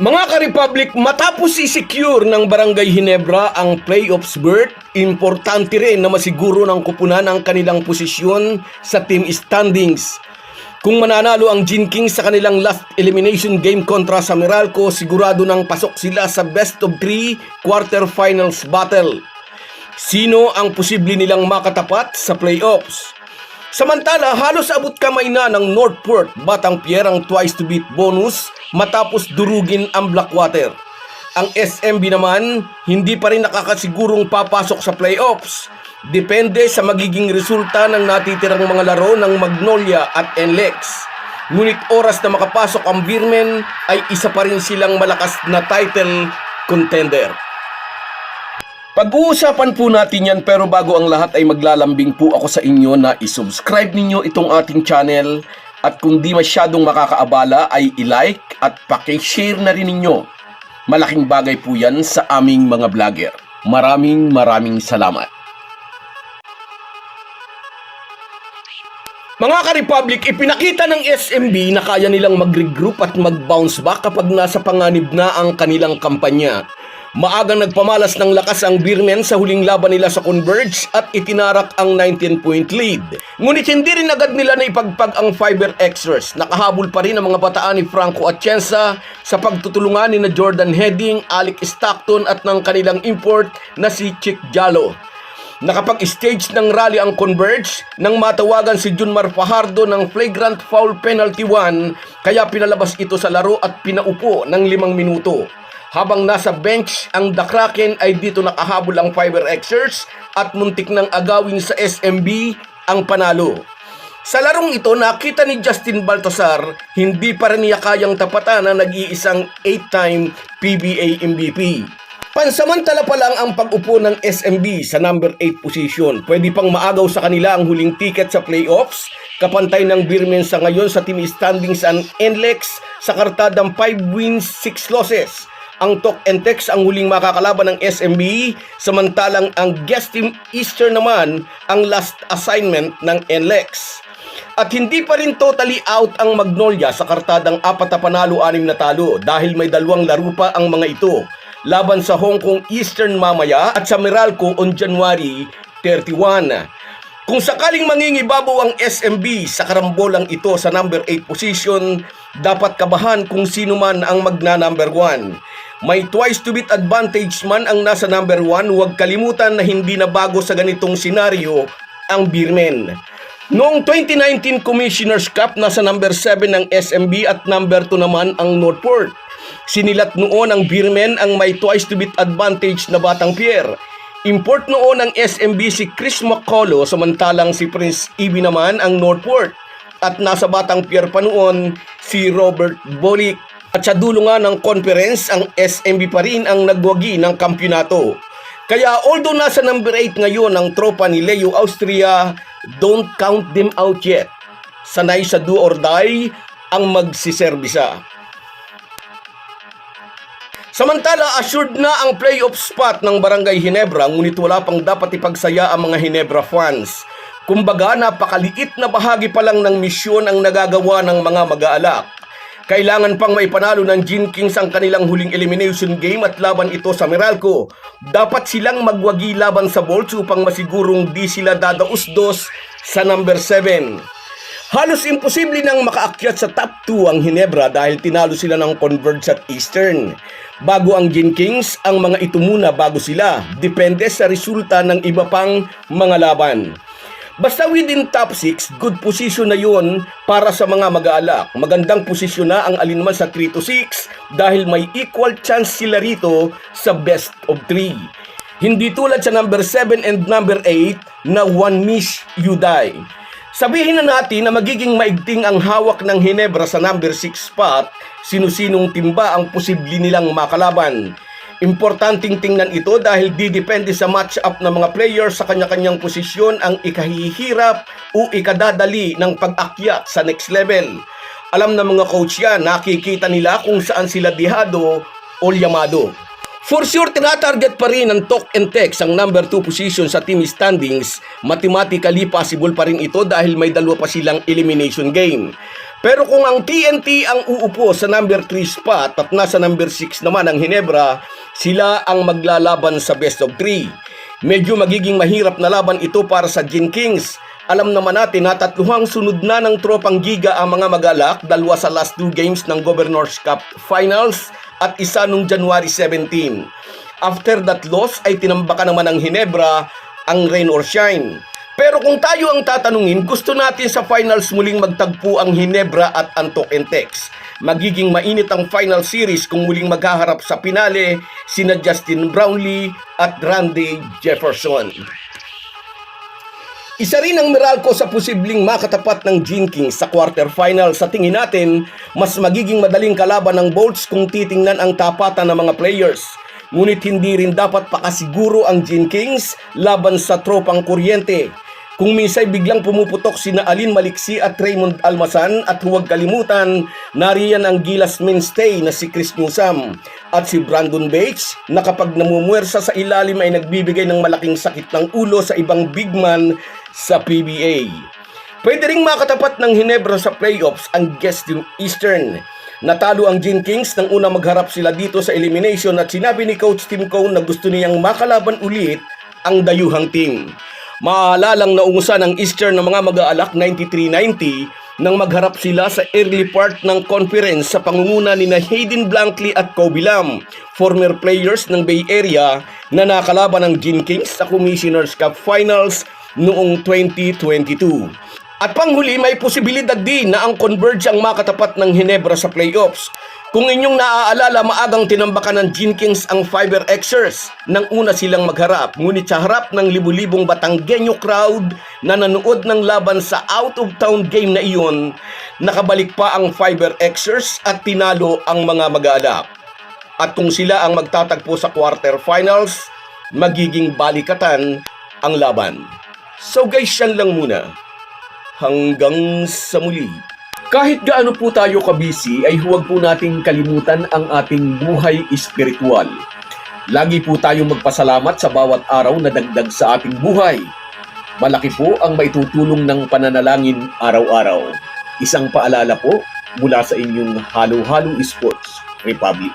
Mga ka-Republic, matapos i-secure ng Barangay Hinebra ang playoffs berth, importante rin na masiguro ng kupunan ang kanilang posisyon sa team standings. Kung mananalo ang Gin Kings sa kanilang last elimination game kontra sa Meralco, sigurado nang pasok sila sa best of 3 quarterfinals battle. Sino ang posible nilang makatapat sa playoffs? Samantala, halos abot kamay na ng Northport Batang Pier ang twice to beat bonus matapos durugin ang Blackwater. Ang SMB naman, hindi pa rin nakakasigurong papasok sa playoffs. Depende sa magiging resulta ng natitirang mga laro ng Magnolia at NLEX. Ngunit oras na makapasok ang Beermen ay isa pa rin silang malakas na title contender. Pag-uusapan po natin yan pero bago ang lahat ay maglalambing po ako sa inyo na isubscribe ninyo itong ating channel at kung di masyadong makakaabala ay i-like at pakishare na rin ninyo. Malaking bagay po yan sa aming mga vlogger. Maraming maraming salamat. Mga ka-Republic, ipinakita ng SMB na kaya nilang mag-regroup at mag-bounce back kapag nasa panganib na ang kanilang kampanya. Maagang nagpamalas ng lakas ang Beermen sa huling laban nila sa Converge at itinarak ang 19-point lead. Ngunit hindi rin agad nila na ipagpag ang Fiber Xers. Nakahabol pa rin ang mga bataan ni Franco Atienza sa pagtutulungan ni na Jordan Heading, Alec Stockton at ng kanilang import na si Chick Jalo. Nakapag-stage ng rally ang Converge nang matawagan si Junmar Fajardo ng flagrant foul penalty 1 kaya pinalabas ito sa laro at pinaupo ng limang minuto. Habang nasa bench ang The Kraken ay dito nakahabol ang Fiber Xers at muntik ng agawin sa SMB ang panalo. Sa larong ito, nakita ni Justin Baltasar, hindi pa rin niya kayang tapatan na nag-iisang 8-time PBA MVP. Pansamantala pa lang ang pag-upo ng SMB sa number 8 position. Pwede pang maagaw sa kanila ang huling ticket sa playoffs. Kapantay ng Beermen sa ngayon sa team standings ang NLEX sa kartadang 5 wins, 6 losses. Ang Tok and Tex ang huling makakalaban ng SMB, samantalang ang guest team Eastern naman ang last assignment ng NLEX. At hindi pa rin totally out ang Magnolia sa kartadang apat na panalo, anim na talo dahil may dalawang laro pa ang mga ito laban sa Hong Kong Eastern mamaya at sa Meralco on January 31. Kung sakaling mangingibabaw ang SMB sa karambolang ito sa number 8 position, dapat kabahan kung sino man ang magna number 1. May twice to beat advantage man ang nasa number 1, huwag kalimutan na hindi na bago sa ganitong senaryo ang Beermen. Noong 2019 Commissioner's Cup, nasa number 7 ng SMB at number 2 naman ang Northport. Sinilat noon ang Beermen ang may twice to beat advantage na Batang Pier. Import noon ng SMB si Chris McColo samantalang si Prince Ibi naman ang Northport. At nasa Batang Pier pa noon si Robert Bolick. At sa dulo nga ng conference, ang SMB pa rin ang nagwagi ng kampyonato. Kaya although nasa number 8 ngayon ang tropa ni Leo Austria, don't count them out yet. Sanay sa do or die ang magsiserbisa. Samantala, assured na ang playoff spot ng Barangay Hinebra ngunit wala pang dapat ipagsaya ang mga Hinebra fans. Kumbaga, napakaliit na bahagi pa lang ng misyon ang nagagawa ng mga mag-aalak. Kailangan pang maipanalo ng Gin Kings ang kanilang huling elimination game at laban ito sa Meralco. Dapat silang magwagi laban sa Bolts upang masigurong di sila dadausdos sa number 7. Halos imposible nang makaakyat sa top 2 ang Hinebra dahil tinalo sila ng Converge at Eastern. Bago ang Gin Kings, ang mga ito muna bago sila. Depende sa resulta ng iba pang mga laban. Basta within top 6, good position na yon para sa mga mag-aalak. Magandang posisyon na ang alinman sa 3 to 6 dahil may equal chance sila rito sa best of 3. Hindi tulad sa number 7 and number 8 na one miss you die. Sabihin na natin na magiging maigting ang hawak ng Hinebra sa number 6 spot, sino-sinong timba ang posible nilang makalaban. Importanteng tingnan ito dahil didepende sa match-up ng mga players sa kanya-kanyang posisyon ang ikahihirap o ikadadali ng pag-akyat sa next level. Alam ng mga coach yan, nakikita nila kung saan sila dihado o yamado. For sure, tinatarget pa rin ng Talk and Text ang number 2 position sa team standings. Mathematically possible pa rin ito dahil may dalawa pa silang elimination game. Pero kung ang TNT ang uupo sa number 3 spot at nasa number 6 naman ang Hinebra, sila ang maglalaban sa best of 3. Medyo magiging mahirap na laban ito para sa Gin Kings. Alam naman natin na tatluhang sunod na ng tropang giga ang mga magalak, dalawa sa last two games ng Governor's Cup Finals at isa nung January 17. After that loss ay tinambakan naman ng Hinebra ang rain or shine. Pero kung tayo ang tatanungin, gusto natin sa finals muling magtagpo ang Hinebra at Antok Entex. Magiging mainit ang final series kung muling maghaharap sa pinale sina Justin Brownlee at Randy Jefferson. Isa rin ang Meralco sa posibleng makatapat ng Gene Kings sa quarterfinal. Sa tingin natin, mas magiging madaling kalaban ng Bolts kung titingnan ang tapatan ng mga players. Ngunit hindi rin dapat pakasiguro ang Gene Kings laban sa tropang kuryente. Kung minsay biglang pumuputok sina Alin Maliksi at Raymond Almasan at huwag kalimutan, nariyan ang gilas mainstay na si Chris Newsam at si Brandon Bates na kapag namumuwersa sa ilalim ay nagbibigay ng malaking sakit ng ulo sa ibang big man sa PBA. Pwede ring makatapat ng Hinebra sa playoffs ang guest team Eastern. Natalo ang Gin Kings nang una magharap sila dito sa elimination at sinabi ni Coach Tim Cone na gusto niyang makalaban ulit ang dayuhang team. Maalalang naungusan ng Eastern ng mga mag-aalak 93-90 nang magharap sila sa early part ng conference sa pangunguna ni na Hayden Blankley at Kobe Lam, former players ng Bay Area na nakalaban ng Gin Kings sa Commissioner's Cup Finals noong 2022. At panghuli, may posibilidad din na ang Converge ang makatapat ng Hinebra sa playoffs. Kung inyong naaalala, maagang tinambakan ng Gin Kings ang Fiber Xers nang una silang magharap. Ngunit sa harap ng libu-libong Batanggenyo crowd na nanood ng laban sa out-of-town game na iyon, nakabalik pa ang Fiber Xers at tinalo ang mga mag-aalap. At kung sila ang magtatagpo sa quarterfinals, magiging balikatan ang laban. So guys, yan lang muna. Hanggang sa muli. Kahit gaano po tayo kabisi ay huwag po nating kalimutan ang ating buhay espiritual. Lagi po tayong magpasalamat sa bawat araw na dagdag sa ating buhay. Malaki po ang maitutulong ng pananalangin araw-araw. Isang paalala po mula sa inyong Halo Halo Sports Republic.